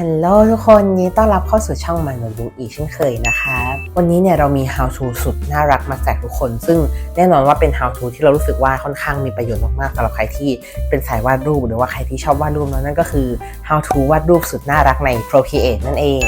ฮัลโหลทุกคนยินดีต้อนรับเข้าสู่ช่องมันนดูอีกเช่นเคยนะคะวันนี้เนี่ยเรามี how to สุดน่ารักมาแจกทุกคน ซึ่งแน่นอนว่าเป็น how to ที่เรารู้สึกว่าค่อนข้างมีประโยชน์มากๆสำหรับใครที่เป็นสายวาดรูป หรือว่าใครที่ชอบวาดรูปนั่นก็คือ how to วาดรูปสุดน่ารักใน Procreate นั่นเอง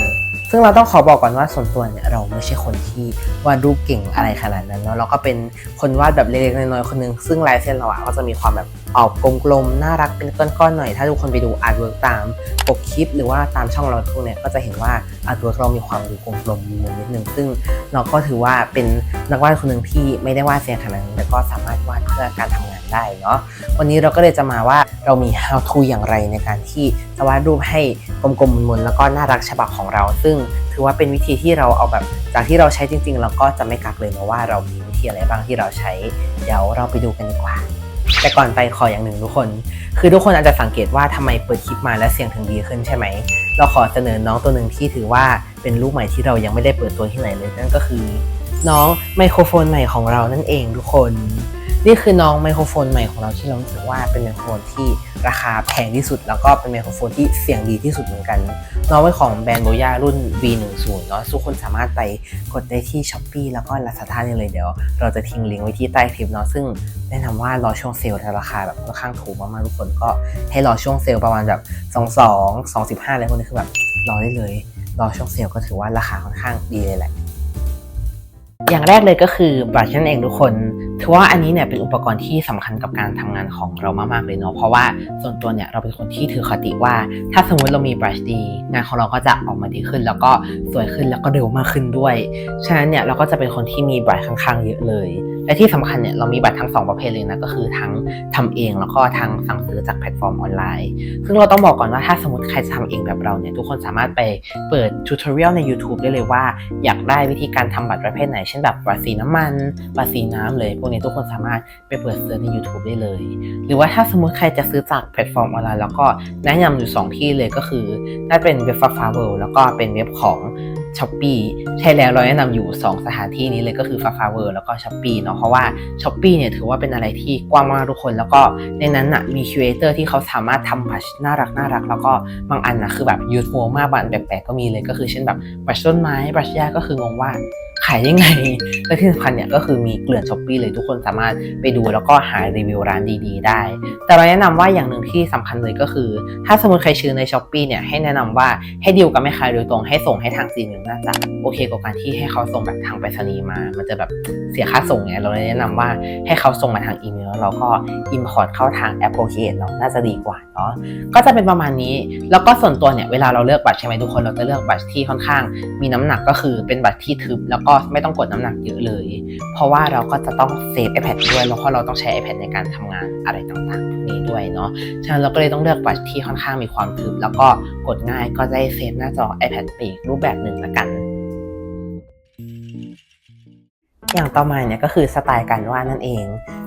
ซึ่งเราต้องขอบอกก่อนว่าส่วนตัวเนี่ยเราไม่ใช่คนที่วาดรูปเก่งอะไรขนาดนั้นเนาะเราก็เป็นคนวาดแบบเล็กๆน้อยๆคนหนึงซึ่งลายเส้นเราอะก็จะมีความแบบออกกลมๆน่ารักเป็นก้อนๆหน่อย ถ้าทุกคนไปดูอาร์ตเวิร์กตามปกคลิป หรือว่าตามช่องเราพวกเนี้ยก็จะเห็นว่าอาร์ตเวิร์กเรามีความดูกลมๆมีมุมนิดนึงซึ่งเราก็ถือว่าเป็นนักวาดคนหนึ่งที่ไม่ได้วาดเสียขนาดนั้นแต่ก็สามารถวาดเพื่อการทำงาน ได้เนาะวันนี้เราก็เลยจะมาว่าเรามี how to อย่างไรในการที่จะวาดรูปให้กลมๆมนๆแล้วก็น่ารักฉบับของเรา ซึ่งถือว่าเป็นวิธีที่เราเอาแบบจากที่เราใช้จริงๆเราก็จะไม่กักเลยนะว่าเรามีวิธีอะไรบ้างที่เราใช้เดี๋ยวเราไปดูกันดีกว่าแต่ก่อนไปขออย่างหนึ่งทุกคน คือทุกคนอาจจะสังเกตว่าทำไมเปิดคลิปมาแล้วเสียงถึงดีขึ้นใช่ไหม เราขอเสนอน้องตัวหนึ่งที่ถือว่าเป็นลูกใหม่ที่เรายังไม่ได้เปิดตัวที่ไหนเลยนั่นก็คือ น้องไมโครโฟนใหม่ของเรานั่นเองทุกคน นี่คือน้องไมโครโฟนใหม่ของเราที่เรารู้สึกว่าเป็นไมโครโฟนที่ราคาแพงที่สุด แล้วก็เป็นไมโครโฟนที่เสียงดีที่สุดเหมือนกันน้องเป็นของแบรนด์โบย่ารุ่น V10 เนาะทุกคนสามารถไปกดได้ที่ s h อ p e e แล้วก็ Lazada ได้เลยเดี๋ยว เราจะทิ้งลิงก์ไว้ที่ใต้คลิปเนาะซึ่งแนะนำว่ารอช่วงเซลล์ราคาแบบค่อนข้างถูกมากๆทุกคนก็ให้รอช่วงเซลล์ประมาณแบบ22 25อะไรพวกนี้คือแบบรอได้เลยรอช่วงเซลล์ก็ถือว่าราคาค่อนข้างดีเลยแหละอย่างแรกเลยก็คือบรัชนั่นเองทุกคน ถือว่าอันนี้เนี่ยเป็นอุปกรณ์ที่สำคัญกับการทำงานของเรามากๆเลยเนาะเพราะว่าส่วนตัวเนี่ยเราเป็นคนที่ถือคติว่า ถ้าสมมติเรามีบรัชดี งานของเราก็จะออกมาดีขึ้น แล้วก็สวยขึ้นแล้วก็เร็วมากขึ้นด้วย ฉะนั้นเนี่ยเราก็จะเป็นคนที่มีบรัชค่อนข้างเยอะเลย และที่สำคัญเนี่ยเรามีบัตรทั้งสองประเภทเลยนะก็คือทั้งทำเองแล้วก็ทั้งสั่งซื้อจากแพลตฟอร์มออนไลน์ ซึ่งเราต้องบอกก่อนว่าถ้าสมมติใครจะทำเองแบบเราเนี่ยทุกคนสามารถไปเปิดทูตอเรียลใน YouTube ได้เลยว่า อยากได้วิธีการทำบัตรประเภทไหน เช่นแบบบัตรสีน้ำมันบัตรสีน้ำเลยพวกนี้ทุกคนสามารถไปเปิดเซิร์ชใน YouTube ได้เลย หรือว่าถ้าสมมติใครจะซื้อจากแพลตฟอร์มออนไลน์แล้วก็แนะนำอยู่ 2 ที่เลยก็คือน่าจะเป็นเว็บฟ้าฟ้าเวิลด์แล้วก็เป็นเว็บของ ช้อปปีใช่แล้วเราแนะนำอยู่ 2 สถานที่นี้เลยก็คือฟาฟาเวอร์แล้วก็ช้อปปีเนาะเพราะว่าช้อปปีเนี่ยถือว่าเป็นอะไรที่กว้างมากทุกคน แล้วก็ในนั้นน่ะมีครีเอเตอร์ที่เขาสามารถทำบัชน่ารักน่ารัก แล้วก็บางอันนะคือแบบยูทูบมากบางอันแปลกๆก็มีเลยก็คือเช่นแบบบัชต้นไม้บัชหญ้าก็คืองงว่า ขายยังไง และที่สำคัญเนี่ยก็คือมีเกลื่อนช้อปปี้เลยทุกคนสามารถไปดูแล้วก็หารีวิวร้านดีๆ ได้ แต่เราแนะนำว่าอย่างหนึ่งที่สำคัญเลยก็คือ ถ้าสมมติใครซื้อในช้อปปีเนี่ยให้แนะนำว่าให้ดีลกับแม่ค้าโดยตรงให้ส่งให้ทางจีนหนึ่งน่าจะโอเคกว่าการที่ให้เขาส่งแบบทางไปรษณีย์มา มันจะแบบเสียค่าส่งไงเราเลยแนะนำว่าให้เขาส่งมาทางอีเมลแล้วเราก็อิมพอร์ตเข้าทางแอปโปรเกตเนาะน่าจะดีกว่าเนาะก็จะเป็นประมาณนี้ แล้วก็ส่วนตัวเนี่ยเวลาเราเลือกบัตรใช่ไหมทุกคนเราจะเลือกบัตรที่ค่อนข้าง มีน้ำหนักก็คือเป็นบัตรที่ทึบแล้วก็ไม่ต้องกดน้ำหนักเยอะเลย เพราะว่าเราก็จะต้องเซฟ iPad ด้วยแล้วก็เราต้องใช้ iPad ในการทำงานอะไรต่างๆพวกนี้ด้วยเนาะฉะนั้นเราก็เลยต้องเลือกบัตรที่ค่อนข้างมีความทึบแล้วก็กดง่ายก็ได้เซฟหน้าจอ iPad ไปอีกรูปแบบหนึ่งละกัน อย่างต่อมาเนี่ยก็คือสไตล์การวาดนั่นเอง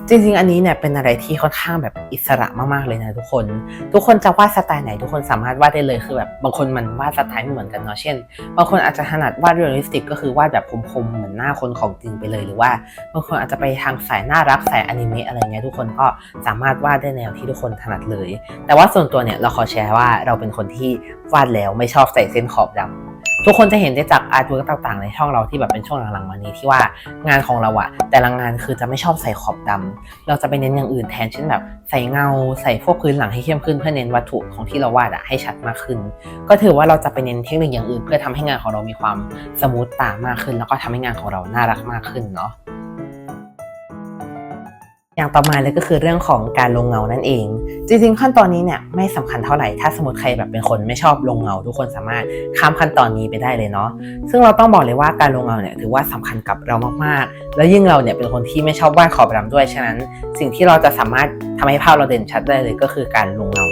จริง ๆ อันนี้เนี่ยเป็นอะไรที่ค่อนข้างแบบอิสระมากๆเลยนะทุกคน ทุกคนจะวาดสไตล์ไหน ทุกคนสามารถวาดได้เลยคือแบบบางคนมันวาดสไตล์ไม่เหมือนกันเนาะเช่นบางคนอาจจะถนัดวาดเรียลลิสติกก็คือวาดแบบคมๆเหมือนหน้าคนของจริงไปเลยหรือว่าบางคนอาจจะไปทางสายน่ารักสายอนิเมะอะไรเงี้ยทุกคนก็สามารถวาดได้แนวที่ทุกคนถนัดเลย แต่ว่าส่วนตัวเนี่ยเราขอแชร์ว่าเราเป็นคนที่วาดแล้วไม่ชอบใส่เส้นขอบดำ ทุกคนจะเห็นได้จากอาร์ตเวิร์กต่างๆ ในช่องเราที่แบบเป็นช่วงหลังๆมานี้ที่ว่างานของเราอะแต่ละงานคือจะไม่ชอบใส่ขอบดำเราจะไปเน้นอย่างอื่นแทนเช่นแบบใส่เงาใส่พวกพื้นหลังให้เข้มขึ้นเพื่อเน้นวัตถุของที่เราวาดอะให้ชัดมากขึ้น ก็ถือว่าเราจะไปเน้นเทคนิคอย่างอื่น เพื่อทำให้งานของเรามีความสมูทตามากขึ้น แล้วก็ทำให้งานของเราน่ารักมากขึ้นเนาะ อย่างต่อมาเลยก็คือเรื่องของการลงเงานั่นเอง จริงๆขั้นตอนนี้เนี่ยไม่สำคัญเท่าไหร่ ถ้าสมมติใครแบบเป็นคนไม่ชอบลงเงา ทุกคนสามารถข้ามขั้นตอนนี้ไปได้เลยเนาะ ซึ่งเราต้องบอกเลยว่าการลงเงาเนี่ยถือว่าสำคัญกับเรามากๆ แล้วยิ่งเราเนี่ยเป็นคนที่ไม่ชอบวาดขอบดำด้วย ฉะนั้น สิ่งที่เราจะสามารถทำให้ภาพเราเด่นชัดได้เลยก็คือการลงเงา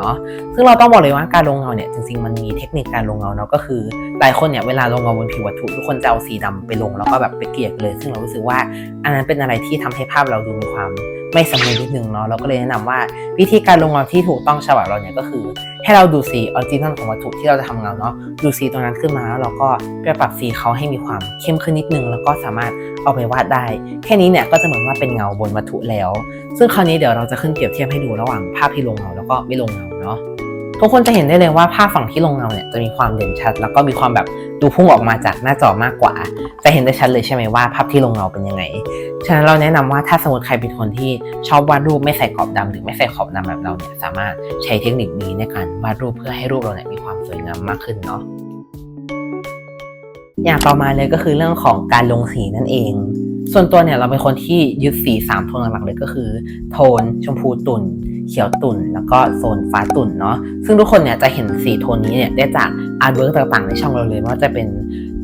เนาะซึ่งเราต้องบอกเลยว่าการลงเงาเนี่ยจริงๆมันมีเทคนิคการลงเงาเนาะก็คือหลายคนเนี่ยเวลาลงเงาบนผิววัตถุทุกคนจะเอาสีดำไปลงแล้วก็แบบไปเกลี่ยเลย ซึ่งเรารู้สึกว่าอันนั้นเป็นอะไรที่ทำให้ภาพเราดูมีความ ไม่สมูทนิดนึงเนาะเราก็เลยแนะนำว่าวิธีการลงเงาที่ถูกต้องฉบับเราเนี่ยก็คือ ให้เราดูสีออริจินอลของวัตถุที่เราจะทำเงาเนาะดูสีตรงนั้นขึ้นมาแล้วเราก็ไปปรับสีเขาให้มีความเข้มขึ้นนิดนึง แล้วก็สามารถเอาไปวาดได้ แค่นี้เนี่ยก็จะเหมือนว่าเป็นเงาบนวัตถุแล้ว ซึ่งคราวนี้เดี๋ยวเราจะขึ้นเปรียบเทียบให้ดูระหว่างภาพที่ลงเงาแล้วก็ไม่ลงเงาเนาะ ทุกคนจะเห็นได้เลยว่าภาพฝั่งที่ลงเงาเนี่ยจะมีความเด่นชัด แล้วก็มีความแบบดูพุ่งออกมาจากหน้าจอมากกว่า จะเห็นได้ชัดเลยใช่ไหมว่าภาพที่ลงเงาเป็นยังไง ฉะนั้นเราแนะนำว่าถ้าสมมติใครเป็นคนที่ชอบวาดรูปไม่ใส่ขอบดำหรือไม่ใส่ขอบดำแบบเราเนี่ยสามารถใช้เทคนิคนี้ในการวาดรูปเพื่อให้รูปเราเนี่ยมีความสวยงามมากขึ้นเนาะ อย่างต่อมาเลยก็คือเรื่องของการลงสีนั่นเองส่วนตัวเนี่ยเราเป็นคนที่ยึดสี3โทนหลักๆเลยก็คือ โทน ชมพูตุ่น เขียวตุ่น แล้วก็โซนฟ้าตุ่นเนาะซึ่งทุกคนเนี่ยจะเห็นสีโทนนี้เนี่ยได้จากอาร์ตเวิร์กต่างๆในช่องเราเลยไม่ว่าจะเป็น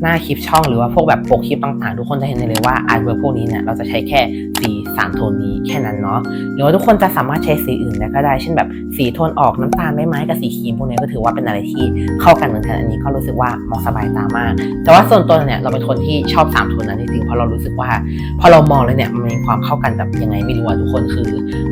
หน้าคลิปช่องหรือว่าพวกแบบปกคลิปต่างๆ ทุกคนจะเห็นได้เลยว่าอาร์ตเวิร์พวกนี้เนี่ยเราจะใช้แค่สี3โทนนี้แค่นั้นเนาะหรือว่าทุกคนจะสามารถใช้สีอื่นได้ก็ได้เช่นแบบสีโทนออกน้ำตาลไม้ไม้กับสีครีมพวกนี้ก็ถือว่าเป็นอะไรที่เข้ากันเหมือนกันอันนี้ก็รู้สึกว่ามองสบายตามาก แต่ว่าส่วนตัวเนี่ยเราเป็นคนที่ชอบสามโทนนั้นจริงๆเพราะเรารู้สึกว่า พอเรามองแล้วเนี่ยมันมีความเข้ากันแบบยังไงไม่รู้อะทุกคนคือ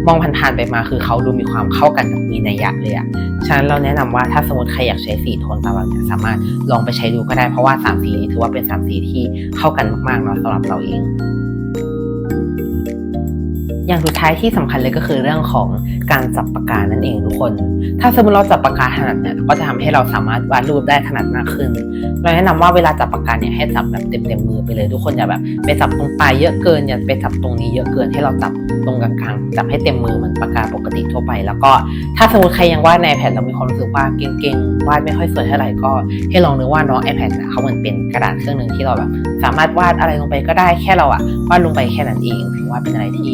มองผ่านๆไปมาคือเขาดูมีความเข้ากันแบบมีนัยยะเลยอะฉะนั้นเราแนะนำว่าถ้าสมมติใครอยากใช้สีโทนตามเราเนี่ยสามารถลองไปใช้ดูก็ได้เพราะว่าสามสีถือว่าเป็นสามสีที่เข้ากันมากๆเนาะสำหรับเราเอง อย่างสุดท้ายที่สำคัญเลยก็คือเรื่องของการจับปากกานั่นเองทุกคน ถ้าสมมติเราจับปากกาถนัดเนี่ยก็จะทำให้เราสามารถวาดรูปได้ถนัดมากขึ้น เราแนะนำว่าเวลาจับปากกาเนี่ยให้จับแบบเต็มเต็มมือไปเลยทุกคนอย่าแบบไปจับตรงปลายเยอะเกินอย่าไปจับตรงนี้เยอะเกินให้เราจับตรงกลางๆจับให้เต็มมือเหมือนปากกาปกติทั่วไป แล้วก็ถ้าสมมติใครยังวาดใน iPad เรามีความรู้สึกว่าเก่งๆวาดไม่ค่อยสวยเท่าไหร่ก็ ให้ลองนึกว่าน้อง iPad นะเขาเหมือนเป็นกระดาษเครื่องหนึ่งที่เราแบบสามารถวาดอะไรลงไปก็ได้แค่เราอะวาดลงไปแค่นั้นเองถือว่าเป็นอะไรที่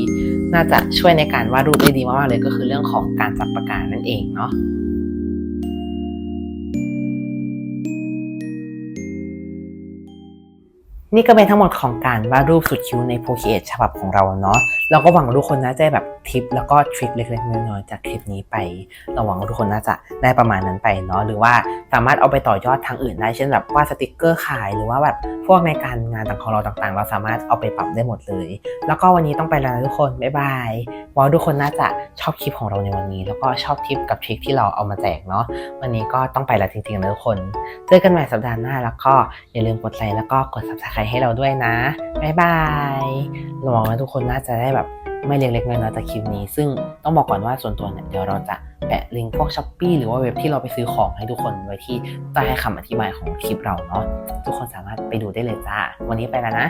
น่าจะช่วยในการวาดรูปได้ดีมากๆเลยก็คือเรื่องของการจับปากกานั่นเองเนาะ นี่ก็เป็นทั้งหมดของการวาดรูปสุดคิ้วใน Procreate ฉบับของเราเนาะเราก็หวังว่าทุกคนน่าจะแบบทิป แล้วก็ทริคเล็กๆน้อยๆจากคลิปนี้ไป เราหวังว่าทุกคนน่าจะได้ประมาณนั้นไปเนาะหรือว่าสามารถเอาไปต่อยอดทางอื่นได้เช่นแบบวาดสติกเกอร์ขาย หรือว่าแบบพวกในการงานต่างของเราต่างๆ เราสามารถเอาไปปรับได้หมดเลย แล้วก็วันนี้ต้องไปแล้วนะทุกคนบ๊ายบายหวังว่าทุกคนน่าจะชอบคลิปของเราในวันนี้ แล้วก็ชอบทิปกับทริคที่เราเอามาแจกเนาะวันนี้ก็ต้องไปแล้วจริงๆนะทุกคน เจอกันใหม่สัปดาห์หน้าแล้วก็อย่าลืมกดไลค์แล้วก็กด subscribe ให้เราด้วยนะบ๊ายบายหวังว่าทุกคนน่าจะได้แบบไม่เล็กๆน้อยๆจากคลิปนี้ ซึ่งต้องบอกก่อนว่าส่วนตัวเนี่ยเดี๋ยวเราจะแปะลิงก์พวกช้อปปีหรือว่าเว็บที่เราไปซื้อของให้ทุกคนไว้ที่ใต้คำอธิบายของคลิปเราเนาะทุกคนสามารถไปดูได้เลยจ้า วันนี้ไปแล้วนะ